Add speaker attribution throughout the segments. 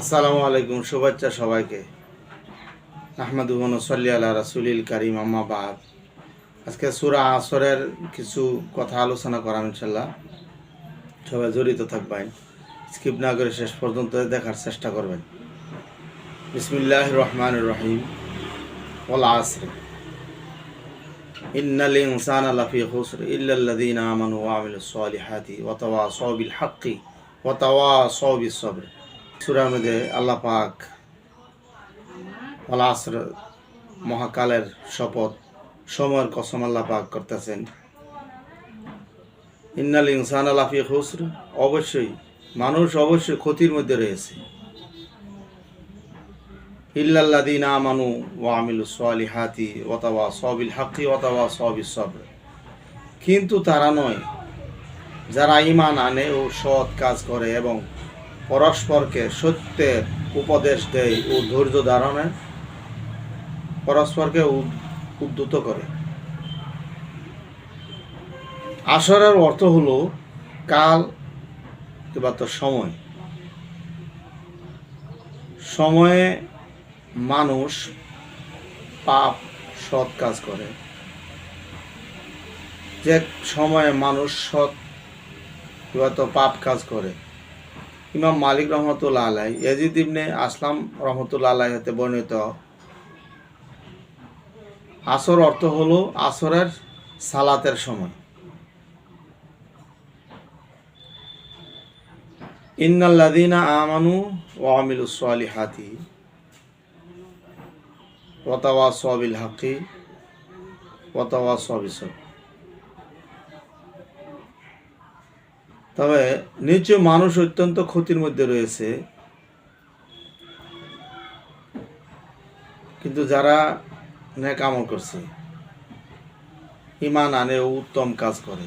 Speaker 1: আসসালামু আলাইকুম, শুভেচ্ছা সবাইকে। আহমদুবন সাল্লি আল্লাহ রাসুলিল কারিম, আম্মা বাদ। আজকে সুরা আসরের কিছু কথা আলোচনা করাম ইনশাল্লাহ সবাই জড়িত থাকবেন, স্কিপ না করে শেষ পর্যন্ত দেখার চেষ্টা করবেন। বিসমিল্লাহ রহমান রহিম। আসরে। ইনসান সূরার মধ্যে আল্লাহ পাক আসর মহাকালের শপথ, সময়ের কসম আল্লাহ পাক করতেছেন। ইন্নাল ইনসান লাফি খুসর, অবশ্যই, মানুষ অবশ্যই ক্ষতির মধ্যে রয়েছে। ইল্লাল্লাদিন আমানু ওয়া আমিলু সালিহাতি ওয়াতাওয়া সবিল হাক্কি ওয়াতাওয়া সবিস সবর। কিন্তু তারা নয়, যারা ইমান আনে ও সৎ কাজ করে এবং পরস্পরকে সত্যের উপদেশ দেয় ও ধৈর্য ধারণে পরস্পরকে উদ- উদ্ধত করে। আসরের অর্থ হলো কাল কিংবা তো সময়। সময়ে মানুষ পাপ, সৎ কাজ করে। যে সময়ে মানুষ সৎ কিংবা তো পাপ কাজ করে। ইমাম মালিক রহমতুল্লাহ আলাই ইয়াজিদ ইবনে আসলাম রহমতুল্লাহ আলাই হতে বর্ণিত। আসর অর্থ হল আসরের সালাতের সময়। ইন্নাল্লাযীনা আমানু ওয়া আমিলুস সালিহাতি ওয়া তাওয়াসাউ বিল হাক্কি ওয়া তাওয়াসাউ বিস সবর। তবে নিশ্চয় মানুষ অত্যন্ত ক্ষতির মধ্যে রয়েছে। কিন্তু যারা নেক আমল করছে ইমান আনে উত্তম কাজ করে।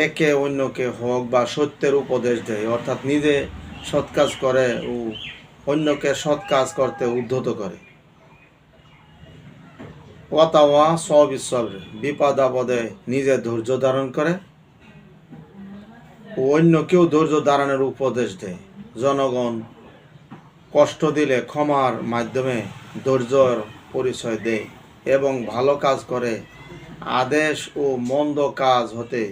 Speaker 1: একে অন্যকে হক বা সত্যের উপদেশ দেয়, অর্থাৎ নিজে সৎ কাজ করে ও অন্যকে সৎ কাজ করতে উদ্ধত করে। ওয়াতাওয়া সব ঈশ্বর বিপদ আপদে নিজে ধৈর্য ধারণ করে। ও অন্যকেও ধৈর্য ধারণের উপদেশ দেয়। জনগণ কষ্ট দিলে ক্ষমার মাধ্যমে ধৈর্যর পরিচয় দেয় এবং ভালো কাজ করে। আদেশ ও মন্দ কাজ হতে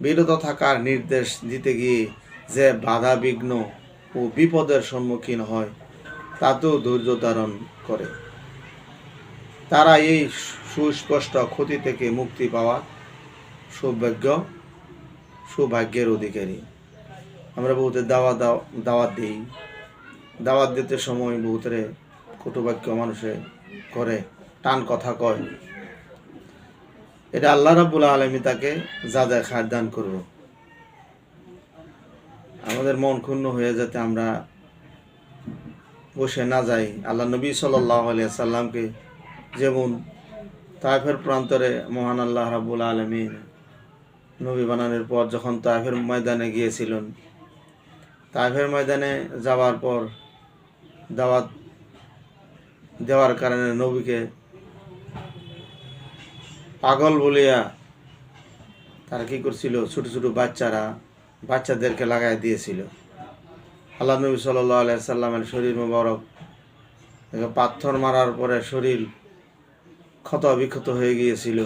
Speaker 1: বিরত থাকার নির্দেশ দিতে গিয়ে যে বাধা বিঘ্ন ও বিপদের সম্মুখীন হয়, তাতেও ধৈর্য ধারণ করে। তারা এই সুস্পষ্ট ক্ষতি থেকে মুক্তি পাওয়া সৌভাগ্য। সৌভাগ্যের অধিকারী। আমরা বহুতের দাওয়াত দাও- দাওয়াত দিই। দাওয়াত দিতে সময় বহুতরে কটুবাক্য মানুষে করে, টান কথা কয়। এটা আল্লাহ রাবুল আলমী তাকে যা যা খায় দান করব। আমাদের মন ক্ষুণ্ণ হয়ে যাতে আমরা বসে না যাই। আল্লাহ নবী সাল্লাহ সাল্লামকে যেমন তাইফের প্রান্তরে মহান আল্লাহ রাবুল আলমী নবী বানানোর পর যখন তাইফের ময়দানে গিয়েছিলেন তাইফের ময়দানে যাওয়ার পর দাওয়াত দেওয়ার কারণে নবীকে পাগল বলিয়া তারা কি করছিল? ছোট ছোট বাচ্চারা বাচ্চাদেরকে লাগাই দিয়েছিল। আল্লাহ নবী সাল্লাহ আলিয়া সাল্লামের শরীর মোবারক পাথর মারার পরে শরীর ক্ষত বিক্ষত হয়ে গিয়েছিল।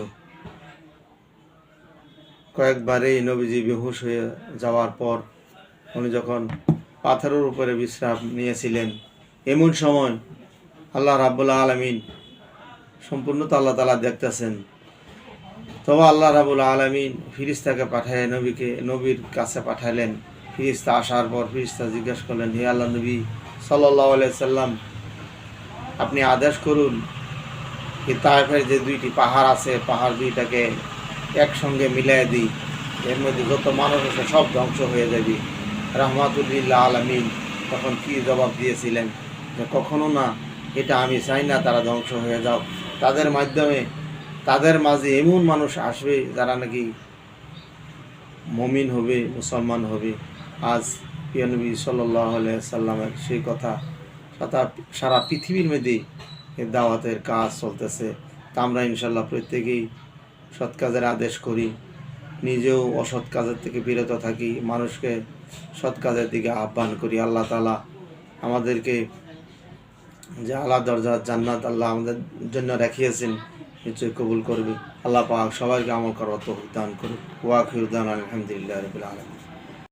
Speaker 1: কয়েকবারেই নবীজি বেহুশ হয়ে যাওয়ার পর উনি যখন পাথরের উপরে বিশ্রাম নিয়েছিলেন, এমন সময় আল্লাহ রাবুল্লাহ আলমিন সম্পূর্ণ তো আল্লাহ তালা দেখতেছেন। তবে আল্লাহ রাবুল আলমিন ফিরিস্তাকে পাঠায়, নবীকে, নবীর কাছে পাঠালেন। ফিরিস্তা আসার পর ফিরিস্তা জিজ্ঞেস করলেন, হে আল্লাহ নবী সাল্লাহ সাল্লাম আপনি আদেশ করুন কি তাইফের যে দুইটি পাহাড় আছে, পাহাড় দুইটাকে একসঙ্গে মিলাই দিই। এর মধ্যে যত মানুষ আছে, সব ধ্বংস হয়ে যাবে। রহমাতুল্লিল্লাহ আলমিন তখন কি জবাব দিয়েছিলেন? যে কখনো না, এটা আমি চাই না তারা ধ্বংস হয়ে যাও তাদের মাধ্যমে, তাদের মাঝে এমন মানুষ আসবে যারা নাকি মমিন হবে, মুসলমান হবে। আজ পিয়ানবী সাল্লামের সেই কথা সারা পৃথিবীর মধ্যে দাওয়াতের কাজ চলতেছে। তা আমরা ইনশাল্লাহ প্রত্যেকেই সৎ কাজের আদেশ করি। নিজেও অসৎ কাজের থেকে বিরত থাকি, মানুষকে সৎ কাজের দিকে আহ্বান করি। আল্লাহ তালা আমাদেরকে যে আল্লাহ দরজা জান্নাত আল্লাহ আমাদের জন্য রাখিয়েছেন নিশ্চয়ই কবুল করবে। আল্লাহ পাক সবাইকে আমল করার তো দান করুক। ওয়াকির দান আলহামদুলিল্লাহ রবিল আলম